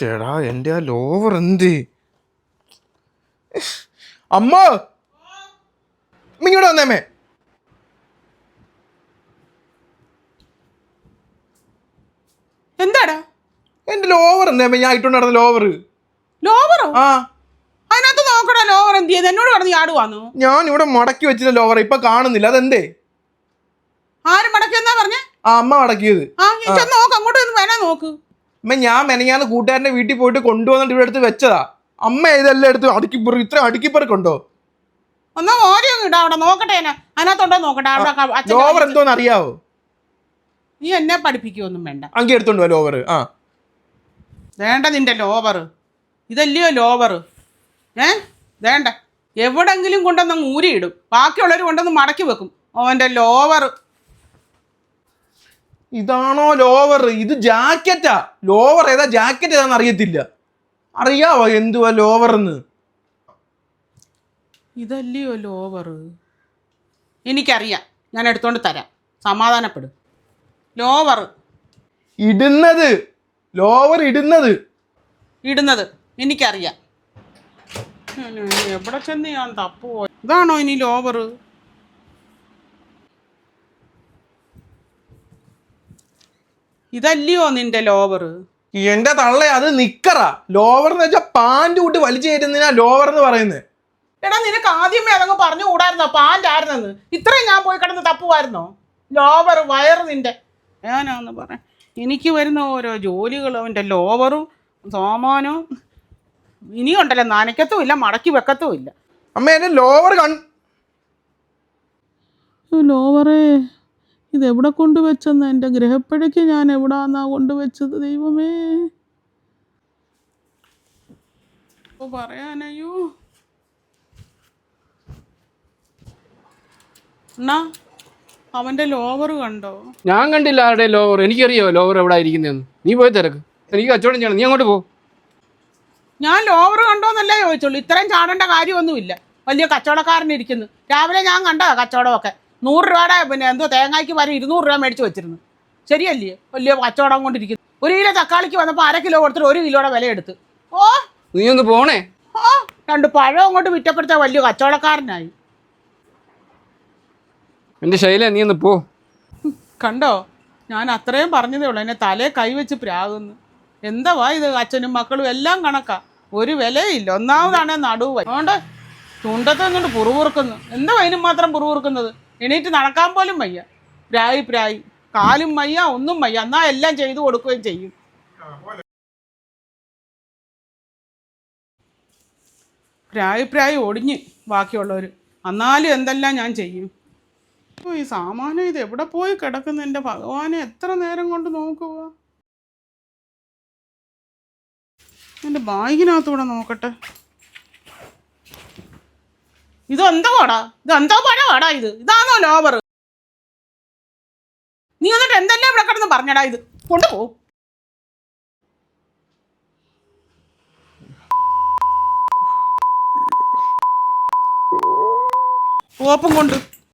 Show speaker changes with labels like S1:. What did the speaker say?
S1: ചേടാ എന്റെ ആ ലോവർ എന്ത്? അമ്മ! ഇങ്ങോട്ട് വന്നേമേ
S2: എന്താടാ?
S1: എന്റെ ലോവർ എന്തേമേ ഞാൻ ഇട്ടോണ്ട് നടന്ന ലോവർ
S2: ലോവറോ
S1: ആ.
S2: അതിനകത്ത് നോക്കടാ ലോവർ എന്ത് ചെയ്ത്? എന്നോട് പറഞ്ഞ് ആടുവാന്നു
S1: ഞാൻ ഇവിടെ മടക്കി വെച്ചില്ല ലോവർ ഇപ്പൊ കാണുന്നില്ല. അതെന്തേ?
S2: ആര് മടക്കിയെന്നാ പറഞ്ഞേ?
S1: ആ അമ്മ മടക്കിയത്.
S2: ആ നോക്ക് അങ്ങോട്ട് വേണേ നോക്ക്.
S1: അമ്മ ഞാൻ മെനങ്ങാന്ന് കൂട്ടുകാരന്റെ വീട്ടിൽ പോയിട്ട് കൊണ്ടുവന്നിട്ട് ഇവിടെ അടുത്ത് വെച്ചതാ. അമ്മ ഇതെല്ലാം എടുത്ത് അടുക്കിപ്പുറ ഇത്ര അടുക്കിപ്പറക്കുണ്ടോ
S2: ഒന്നാ ഓരോ ഇടാ അവിടെ നോക്കട്ടെ എന്നെ. അതിനകത്തുണ്ടോ നോക്കട്ടെ അവിടെ
S1: ലോവർ എന്തോന്ന് അറിയാവോ?
S2: നീ എന്നെ പഠിപ്പിക്കുകയൊന്നും വേണ്ട.
S1: അങ്കി എടുത്തോണ്ട് ലോവർ. ആ.
S2: വേണ്ട നിന്റെ ലോവർ. ഇതല്ലയോ ലോവർ? ഏ? വേണ്ട. എവിടെങ്കിലും കൊണ്ടൊന്ന് ഊരിയിടും. ബാക്കിയുള്ളവർ കൊണ്ടൊന്ന് മടക്കി വെക്കും. അവന്റെ ലോവർ.
S1: ഇതാണോ ലോവർ ഇത് ജാക്കറ്റാ. ലോവർ ഏതാ ജാക്കറ്റ് ഏതാന്ന് അറിയത്തില്ല. അറിയാവോ എന്തുവാ ലോവർ എന്ന്?
S2: ഇതല്ലയോ ലോവർ എനിക്കറിയാം. ഞാൻ എടുത്തോണ്ട് തരാം. സമാധാനപ്പെടും. ലോവർ
S1: ഇടുന്നത്. ലോവർ ഇടുന്നത്.
S2: ഇടുന്നത്. എനിക്കറിയാം. എവിടെ ചെന്ന് ഞാൻ തപ്പുവോ? ഇതാണോ ഇനി ലോവർ ഇതല്ലയോ നിന്റെ ലോവർ
S1: എന്റെ തള്ള അത് നിക്കറ. ലോവർ എന്ന് വെച്ചാൽ പാന്റ് കൂട്ടി വലിച്ചു കയറ്റുന്നതിനാ ലോവർ എന്ന് പറയുന്നത്
S2: എടാ നിനക്ക് ആദ്യമേ അതങ്ങ് പറഞ്ഞു കൂടായിരുന്നോ? പാന്റ് ആയിരുന്നെന്ന്. ഇത്രയും ഞാൻ പോയി കിടന്ന് തപ്പുമായിരുന്നോ ലോവർ വയർ നിന്റെ. ഞാനാന്ന് പറ. എനിക്ക് വരുന്ന ഓരോ ജോലികളും എന്റെ ലോവറും സോമാനവും ഇനിയുണ്ടല്ലോ നനയ്ക്കത്തും ഇല്ല മടക്കി വെക്കത്തും ഇല്ല.
S1: അമ്മ എന്റെ ലോവർ കൺ
S2: ലോവറേ ഇത് എവിടെ കൊണ്ടുവച്ചെന്ന്? എന്റെ ഗ്രഹപ്പഴയ്ക്ക് ഞാൻ എവിടാന്നാ കൊണ്ടുവച്ചത്? ദൈവമേ. പറയാനയ്യോ എന്നാ അവന്റെ ലോവർ കണ്ടോ?
S3: ഞാൻ കണ്ടില്ല ആരുടെ ലോവർ. എനിക്കറിയോ ലോവർ എവിടെ ഇരിക്കുന്നതെന്ന് നീ പോയി തിരക്ക്. എനിക്ക് കച്ചവടം ചെയ്യണം. നീ അങ്ങോട്ട് പോ.
S2: ഞാൻ ലോവർ കണ്ടോന്നല്ലേ ചോദിച്ചുള്ളൂ. ഇത്രയും ചാടേണ്ട കാര്യമൊന്നുമില്ല. വലിയ കച്ചവടക്കാരൻ ഇരിക്കുന്നു രാവിലെ ഞാൻ കണ്ടതാ കച്ചവടമൊക്കെ. നൂറ് രൂപയുടെ പിന്നെ എന്തോ തേങ്ങയ്ക്ക് വരെ ഇരുന്നൂറ് രൂപ മേടിച്ച് വെച്ചിരുന്നു. ശരിയല്ലേ? വലിയ കച്ചവടം കൊണ്ടിരിക്കുന്നു. ഒരു കിലോ തക്കാളിക്ക് വന്നപ്പോൾ അര കിലോ കൊടുത്തിട്ട് ഒരു കിലോയുടെ വില എടുത്ത്. ഓ?
S3: നീ ഒന്ന് പോണേ.
S2: ഓ? രണ്ട് പഴം അങ്ങോട്ട് വിറ്റപ്പെടുത്ത വലിയ കച്ചവടക്കാരനായി.
S3: എന്റെ ശൈല നീ ഒന്ന് പോ.
S2: കണ്ടോ? ഞാൻ അത്രയും പറഞ്ഞതേ ഉള്ളൂ. എന്നെ തലേ കൈവച്ച് പ്രാകുന്നു എന്തവാ ഇത്? അച്ഛനും മക്കളും എല്ലാം കണക്കാ. ഒരു വിലയില്ല ഒന്നാമതാണ് നടുവ്. അതുകൊണ്ട് ചുണ്ടത്ത് നിന്നുകൊണ്ട് പുറുപുറുക്കുന്നു എന്താ അതിനും മാത്രം പുറുപുറുക്കുന്നത് എണീറ്റ് നടക്കാൻ പോലും വയ്യ. പ്രായി പ്രായി. കാലും വയ്യ ഒന്നും വയ്യ. എന്നാ എല്ലാം ചെയ്തു കൊടുക്കുകയും ചെയ്യും. പ്രായി പ്രായി ഒടിഞ്ഞ് ബാക്കിയുള്ളവർ എന്നാലും എന്തെല്ലാം ഞാൻ ചെയ്യും? അപ്പോൾ ഈ സാമാനം ഇത് എവിടെ പോയി കിടക്കുന്നു? എന്റെ ഭഗവാനെ എത്ര നേരം കൊണ്ട് നോക്കുക? എന്റെ ബാഗിനകത്തൂടെ നോക്കട്ടെ. ഇത് എന്തോ വാടാ ഇത്? എന്തോ പഴമാടാ ഇത് ഇതാണോ ലോവർ? നീ എന്നിട്ട് എന്തെല്ലാം ഇവിടെ കിടന്ന് പറഞ്ഞടാ ഇത്? കൊണ്ടുപോ. ഓപ്പും കൊണ്ട്.